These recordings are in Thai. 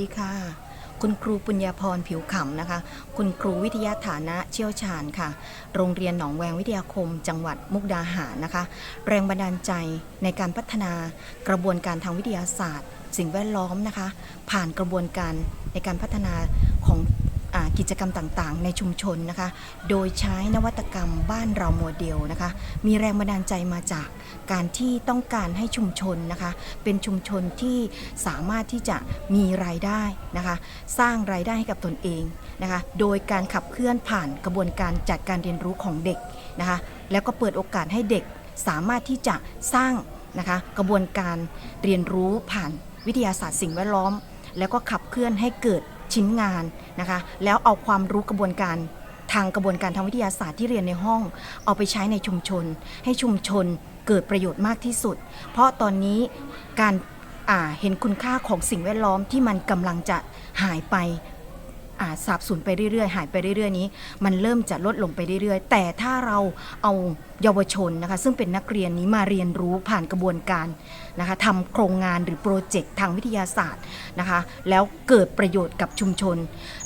ดีค่ะ คุณครูปุญญาพรผิวขำนะคะ คุณครูวิทยาฐานะเชี่ยวชาญค่ะ โรงเรียนหนองแวงวิทยาคม จังหวัดมุกดาหารนะคะ แรงบันดาลใจในการพัฒนากระบวนการทางวิทยาศาสตร์ สิ่งแวดล้อมนะคะ ผ่านกระบวนการในการพัฒนาของ กิจกรรมต่างๆ ในชุมชนนะคะ โดยใช้นวัตกรรมบ้านเราโมเดลนะคะ มีแรงบันดาลใจมาจากการที่ต้องการให้ชุมชนนะคะ เป็นชุมชนที่สามารถที่จะมีรายได้นะคะ สร้างรายได้ให้กับตนเองนะคะ โดยการขับเคลื่อนผ่านกระบวนการจัดการเรียนรู้ของเด็กนะคะ แล้วก็เปิดโอกาสให้เด็กสามารถที่จะสร้างนะคะกระบวนการเรียนรู้ผ่านวิทยาศาสตร์สิ่งแวดล้อม แล้วก็ขับเคลื่อนให้เกิด ชิ้นงานนะคะ แล้วเอาความรู้กระบวนการทางกระบวนการทางวิทยาศาสตร์ที่เรียนในห้อง เอาไปใช้ในชุมชน ให้ชุมชนเกิดประโยชน์มากที่สุด เพราะตอนนี้การเห็นคุณค่าของสิ่งแวดล้อมที่มันกำลังจะหายไป อ่าสาบสูญไปเรื่อยๆ หายไปเรื่อยๆนี้ มันเริ่มจะลดลงไปเรื่อยๆ แต่ถ้าเราเอาเยาวชนนะคะ ซึ่งเป็นนักเรียนนี้มาเรียนรู้ผ่านกระบวนการนะคะทำโครงงานหรือโปรเจกต์ทางวิทยาศาสตร์นะคะ แล้วเกิดประโยชน์กับชุมชน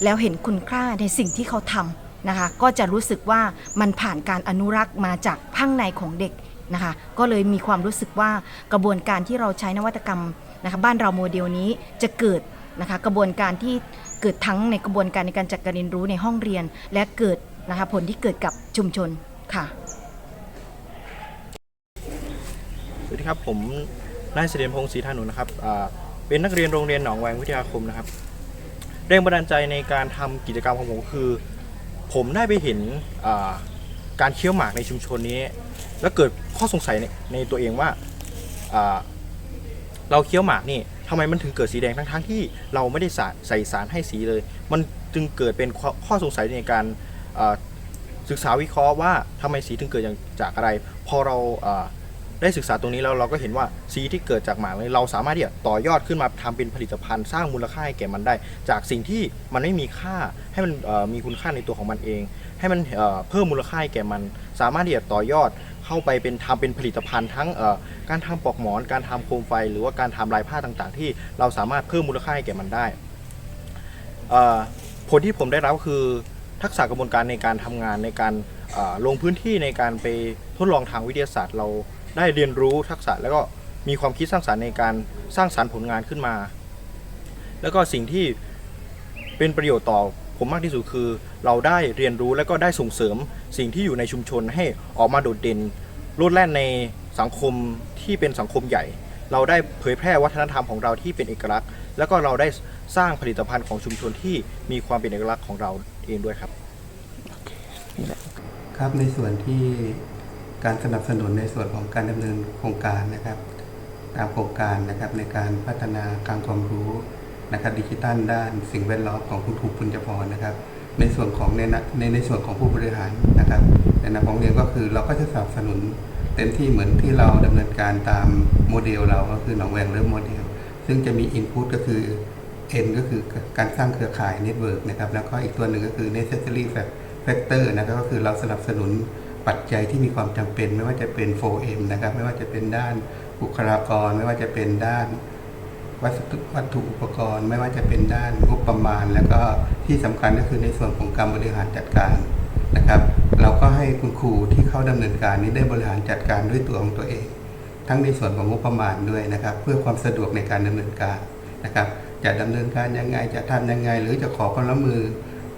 แล้วเห็นคุณค่าในสิ่งที่เขาทำนะคะ ก็จะรู้สึกว่ามันผ่านการอนุรักษ์มาจากข้างในของเด็กนะคะ ก็เลยมีความรู้สึกว่ากระบวนการที่เราใช้นวัตกรรมนะคะบ้านเราโมเดลนี้จะเกิดนะคะกระบวนการที่ เกิดทั้งในกระบวนการในการจัดการเรียนรู้ในห้องเรียน และเกิดนะคะผลที่เกิดกับชุมชนค่ะสวัสดีครับผมนายเสถียรพงศ์ศรีธานุนะครับเป็นนักเรียนโรงเรียนหนองแวงวิทยาคมนะครับแรงบันดาลใจในการทำกิจกรรมของผมคือ ผมได้ไปเห็นการเคี้ยวหมากในชุมชนนี้ แล้วเกิดข้อสงสัยในในตัวเองว่าอ่าเราเคี้ยวหมากนี่ ทำไมมันถึงเกิดสีแดงทั้งๆที่เราไม่ได้ใส่สารให้สีเลย มันจึงเกิดเป็นข้อขอสงสัยในการศึกษาวิเคราะห์ว่าทำไมสีถึงเกิดจากจากอะไร พอเราอ่าได้ศึกษาตรงนี้แล้วเราก็เห็นว่าสีที่เกิดจากหมากเราสามารถที่จะต่อยอดขึ้นมาทำเป็นผลิตภัณฑ์สร้างมูลค่าให้แก่มันได้ จากสิ่งที่มันไม่มีค่าให้มันมีคุณค่าในตัวของมันเอง ให้มันเเพิ่มมูลค่าให้แก่มัน สามารถที่จะต่อยอด เข้าไปเป็นทำเป็นผลิตภัณฑ์ทั้งการทำปลอกหมอน การทำโคมไฟ หรือว่าการทำลายผ้าต่างๆ ที่เราสามารถเพิ่มมูลค่าให้แก่มันได้ผลที่ผมได้รับคือทักษะกระบวนการในการทำงานในการลงพื้นที่ในการไปทดลองทางวิทยาศาสตร์ เราได้เรียนรู้ทักษะแล้วก็มีความคิดสร้างสรรค์ในการสร้างสรรค์ผลงานขึ้นมา แล้วก็สิ่งที่เป็นประโยชน์ต่อ ผมมากที่สุดคือ เราได้เรียนรู้และก็ได้ส่งเสริมสิ่งที่อยู่ในชุมชนให้ออกมาโดดเด่นโลดแล่นในสังคมที่เป็นสังคมใหญ่ เราได้เผยแพร่วัฒนธรรมของเราที่เป็นเอกลักษณ์ แล้วก็เราได้สร้างผลิตภัณฑ์ของชุมชนที่มีความเป็นเอกลักษณ์ของเราเองด้วยครับ ครับในส่วนที่การสนับสนุนในส่วนของการดำเนินโครงการนะครับ ตามโครงการนะครับในการพัฒนาการความรู้ นะครับดิจิทัลด้านสิ่งแวดล้อมของคุณครูปุญญพรนะครับ ในส่วนของในนักในในส่วนของผู้บริหารนะครับในนามของเรียนก็คือเราก็จะสนับสนุนเต็มที่เหมือนที่เราดำเนินการตามโมเดลเราก็คือหนองแวงเริ่มโมเดล ซึ่งจะมีอินพุตก็คือ N ก็คือการสร้างเครือข่ายเน็ตเวิร์กนะครับแล้วก็อีกตัวหนึ่งก็คือ necessary factor นะครับก็คือเราสนับสนุนปัจจัยที่มีความจำเป็น ไม่ว่าจะเป็น 4M นะครับไม่ว่าจะเป็นด้านบุคลากร ไม่ว่าจะเป็นด้าน วัสดุวัตถุอุปกรณ์ ไม่ว่าจะเป็นด้านงบประมาณ แล้วก็ที่สำคัญก็คือในส่วนของการบริหารจัดการนะครับ เราก็ให้คุณครูที่เข้าดำเนินการนี้ได้บริหารจัดการด้วยตัวของตัวเอง ทั้งในส่วนของงบประมาณด้วยนะครับ เพื่อความสะดวกในการดำเนินการนะครับ จะดำเนินการยังไงจะทำยังไง หรือจะขอความร่วมมือ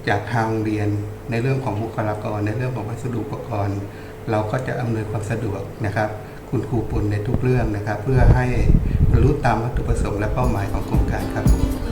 จากทางโรงเรียนในเรื่องของบุคลากร ในเรื่องของวัสดุอุปกรณ์ เราก็จะอำนวยความสะดวกนะครับ คุณครูปุณในทุกเรื่องนะครับ เพื่อให้ รู้ตามวัตถุประสงค์และเป้าหมายของโครงการครับผม